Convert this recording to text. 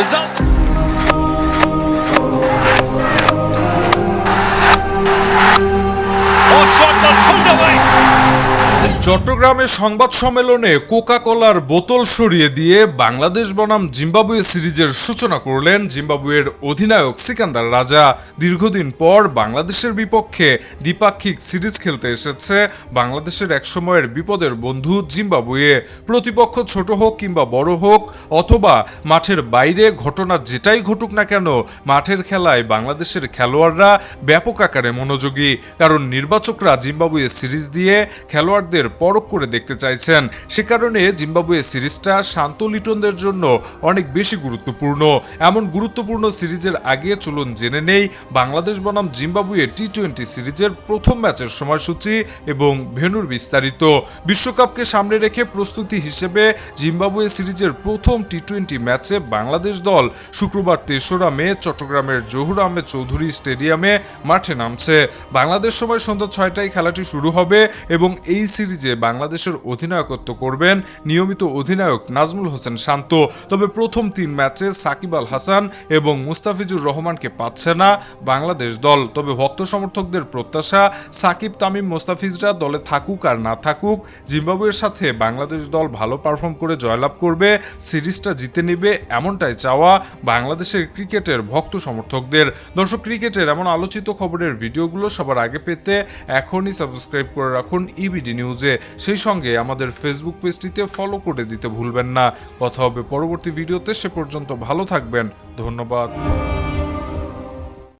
Exalta! চট্টগ্রামে সংবাদ সম্মেলনে কোকা কোলার বোতল সরিয়ে দিয়ে বাংলাদেশ বনাম জিম্বাবুয়ে সিরিজের সূচনা করলেন জিম্বাবুয়ের অধিনায়ক সিকান্দার রাজা। দীর্ঘদিন পর বাংলাদেশের বিপক্ষে দ্বিপাক্ষিক সিরিজ খেলতে এসেছে। বাংলাদেশের একসময়ের বিপদের বন্ধু জিম্বাবুয়ে। প্রতিপক্ষ ছোট হোক কিংবা বড় হোক, অথবা মাঠের বাইরে ঘটনা যেটাই ঘটুক না কেন, মাঠের খেলায় বাংলাদেশের খেলোয়াড়রা ব্যাপক আকারে মনোযোগী। কারণ নির্বাচকরা জিম্বাবুয়ে সিরিজ দিয়ে খেলোয়াড়দের পরখ করে দেখতে চাইছেন। সে কারণে জিম্বাবুয়ে সিরিজটা শান্ত লিটনদের জন্য অনেক বেশি গুরুত্বপূর্ণ। এমন গুরুত্বপূর্ণ সিরিজের আগে চলুন জেনে নেই, বাংলাদেশ বনাম জিম্বাবুয়ে টি টোয়েন্টি সিরিজের প্রথম ম্যাচের সময়সূচি এবং ভেন্যুর বিস্তারিত। বিশ্বকাপকে সামনে রেখে প্রস্তুতি হিসেবে জিম্বাবুয়ে সিরিজের প্রথম টি টোয়েন্টি ম্যাচে বাংলাদেশ দল শুক্রবার তেসরা মে চট্টগ্রামের জহুর আহমেদ চৌধুরী স্টেডিয়ামে মাঠে নামছে। বাংলাদেশ সময় সন্ধ্যা ছয়টায় খেলাটি শুরু হবে এবং এই সিরিজে বাংলাদেশের অধিনায়কত্ব করবেন নিয়মিত অধিনায়ক নাজমুল হোসেন শান্ত। তবে প্রথম তিন ম্যাচে সাকিব আল হাসান এবং মুস্তাফিজুর রহমানকে পাচ্ছে না বাংলাদেশ দল। তবে ভক্ত সমর্থকদের প্রত্যাশা, সাকিব, তামিম, মোস্তাফিজরা দলে থাকুক আর না থাকুক, জিম্বাবুয়ের সাথে বাংলাদেশ দল ভালো পারফর্ম করে জয়লাভ করবে, সিরিজটা জিতে নেবে এমনটাই চাওয়া বাংলাদেশের ক্রিকেটের ভক্ত সমর্থকদের। দর্শক, ক্রিকেটের এমন আলোচিত খবরের ভিডিওগুলো সবার আগে পেতে এখনই সাবস্ক্রাইব করে রাখুন ইবিডি নিউজে। সেই সঙ্গে আমাদের ফেসবুক পেজটিতে ফলো করে দিতে ভুলবেন না। কথা হবে পরবর্তী ভিডিওতে সে পর্যন্ত ভালো থাকবেন। ধন্যবাদ।